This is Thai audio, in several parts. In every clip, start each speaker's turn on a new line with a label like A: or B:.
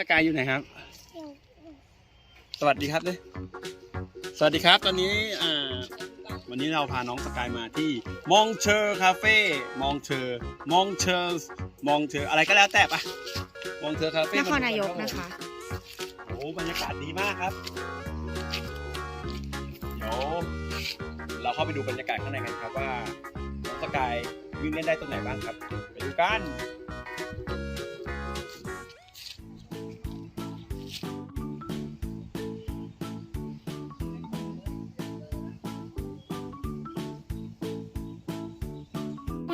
A: สกายอยู่ไหนครับ สวัสดีครับเลยสวัสดีครับ ตอนนี้อ่าวันนี้เราพาน้องสกายมาที่มองเชอร์คาเฟ่มองเชอร์มองเชอร์มองเชอร์อะไรก็แล้วแต่ปะมองเชอร์คาเฟ่
B: นครนายกนะคะ
A: โอ้บรรยากาศดีมากครับเดี๋ยวเราเข้าไปดูบรรยากาศข้างในกันครับว่าน้องสกายวิ่งเล่นได้ตรงไหนบ้างครับไปดูกัน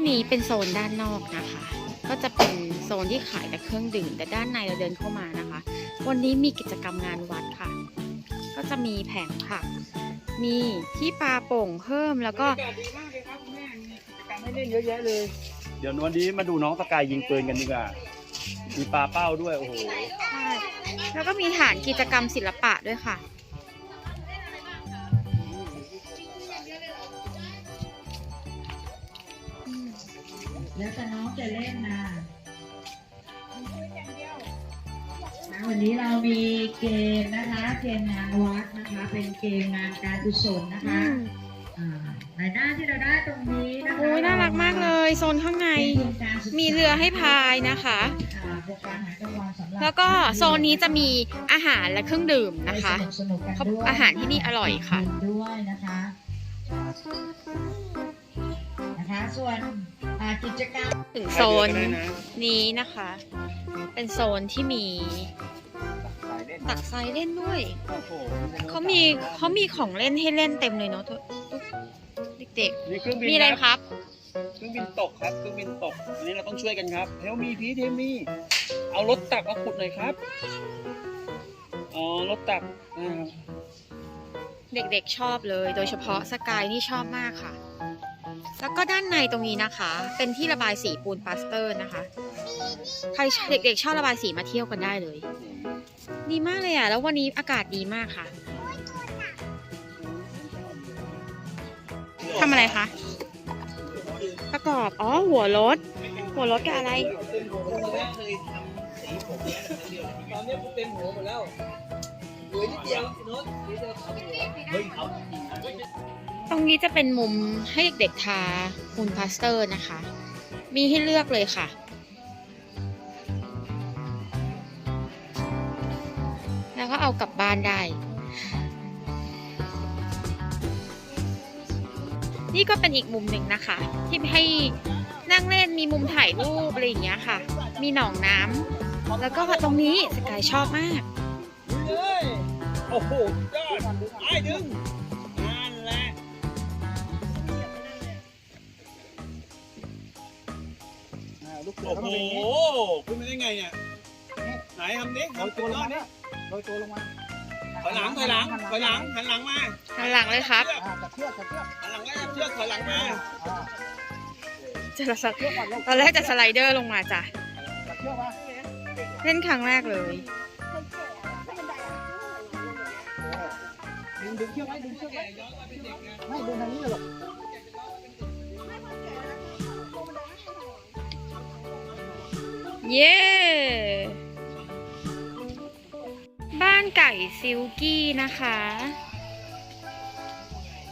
B: นี้เป็นโซนด้านนอกนะคะ ก็จะเป็นโซนที่ขายแต่เครื่องดื่ม แต่ด้านในเราเดินเข้ามานะคะ วันนี้มีกิจกรรมงานวัดค่ะ ก็จะมีแผงผัก มีที่ปลาโป่งเพิ่มแล้วก็
A: บรรยากาศดีมากเลยครับคุณแม่มีกิจกรรมให้เล่นเยอะแยะเลย เดี๋ยววันนี้มาดูน้องสกายยิงปืนกันดีกว่า มีปลาเป้าด้วยโอ้โห
B: ใช่ แล้วก็มีฐานกิจกรรมศิลปะด้วยค่ะ
C: แล้วแต่น้องจะเล่นนะนะวันนี้เรามีเกมนะคะเกมงานวัดนะคะ เป็นเกมงานการกุศลนะคะอ่าในหน้าที่เราได้ตรงนี้นะคะ
B: โอ้ยน่ารักมากเลยโซนข้างใน
C: เป็นทุนการศึกษา
B: มีเรือให้พายนะคะ
C: อ่าเป็นการหากลางวันสำหรับ
B: แล้วก็โซนนี้จะมีอาหารและเครื่องดื่มนะคะ
C: ไปสนุกๆกัน
B: เขา
C: ด้วย
B: อาหารที่นี่อร่อยค่ะ
C: ด้วยนะคะนะคะส่วนอ่า กิจกรรม
B: ถึงโซน
A: ได้นะ
B: นี้นะคะ เป็นโซนที่มีตักทรายเล่นด้วย
A: โอ้โห
B: เขามีเขามีของเล่นให้เล่นเต็มเลยเนาะทุกเด็ก
A: มีเครื่องบิน
B: ๆมีอะไร
A: ครับ
B: ครับ
A: เครื่องบินตกครับ เครื่องบินตก อันนี้เราต้องช่วยกันครับเฮลมีพีเทมีเอารถตักมาขุดหน่อยครับ อ๋อ รถตักอ่า
B: เด็กๆชอบเลย โดยเฉพาะสกายนี่ชอบมากค่ะ แล้วก็ด้านในตรงนี้นะคะ เป็นที่ระบายสีปูนปาสเตอร์นะคะ ใครเด็กๆชอบระบายสีมาเที่ยวกันได้เลย ดีมากเลยอะ แล้ววันนี้อากาศดีมากค่ะทำอะไรคะ ประกอบ อ๋อ หัวรถ หัวรถกับอะไร
D: ตอนนี้กูเต็มหัวหมดแล้วเหลือนิดเดียวโน้ตเดี๋ยวจะทำหัว
A: เฮ้ยเอาจริงนะ
B: ตรงนี้จะเป็นมุมให้เด็กๆทาปูนพลาสเตอร์นะคะ มีให้เลือกเลยค่ะ แล้วก็เอากลับบ้านได้ นี่ก็เป็นอีกมุมหนึ่งนะคะ ที่ให้นั่งเล่นมีมุมถ่ายรูปอะไรอย่างเงี้ยค่ะ มีหนองน้ำแล้วก็ตรงนี้สกายชอบมาก
A: เลยโอ้โหยอดไอ้ดึง โอ้โหขึ้นมาได้ไงเนี่ยไหนทำดิ
D: โรยตัวลงมาเนี่ยโรยตัวลงมา
A: ถอยหลังถอยหลังถอยหลังหันหลังมา
B: หันหลังเลยครับ
D: อ่าจับเชือกจับเชือก
A: หันหลังไว้จับเชือกถอยหลังมา
D: อ่า
B: จะสไลตอนแรกจะสไลเดอร์ลงมาจ้ะ
D: จับเชือกมา
B: เล่นครั้งแรกเลย
D: ดึงดึงเชือกไว้ดึงเชือกไว้ไม่
B: เย้ บ้านไก่ซิลกี้นะคะ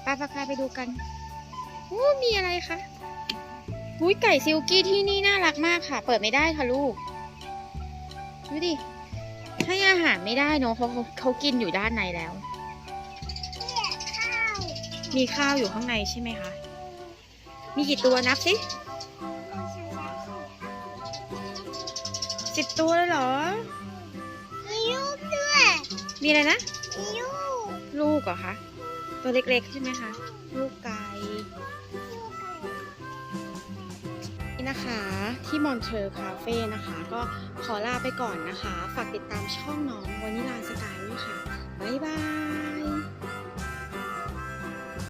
B: ไปปะคาไปดูกันอู้มีอะไรคะอุ้ยไก่ซิลกี้ที่นี่น่ารักมากค่ะ เปิดไม่ได้ค่ะลูก ดูดิ ให้อาหารไม่ได้เนอะเขาเขาเขากินอยู่ด้านในแล้ว มีข้าวอยู่ข้างในใช่ไหมคะ มีกี่ตัวนับสิ สิบตัวเลยเหรอ
E: มีลูกด้วย
B: มีอะไรนะ
E: มีลูก
B: ลูกเหรอคะ ตัวเล็กๆใช่ไหมคะ ลูกไก่นี่นะคะ ที่มอนเทอร์คาเฟ่นะคะ ก็ขอลาไปก่อนนะคะ ฝากติดตามช่องน้องวานิลาสกายด้วยค่ะ บ๊ายบาย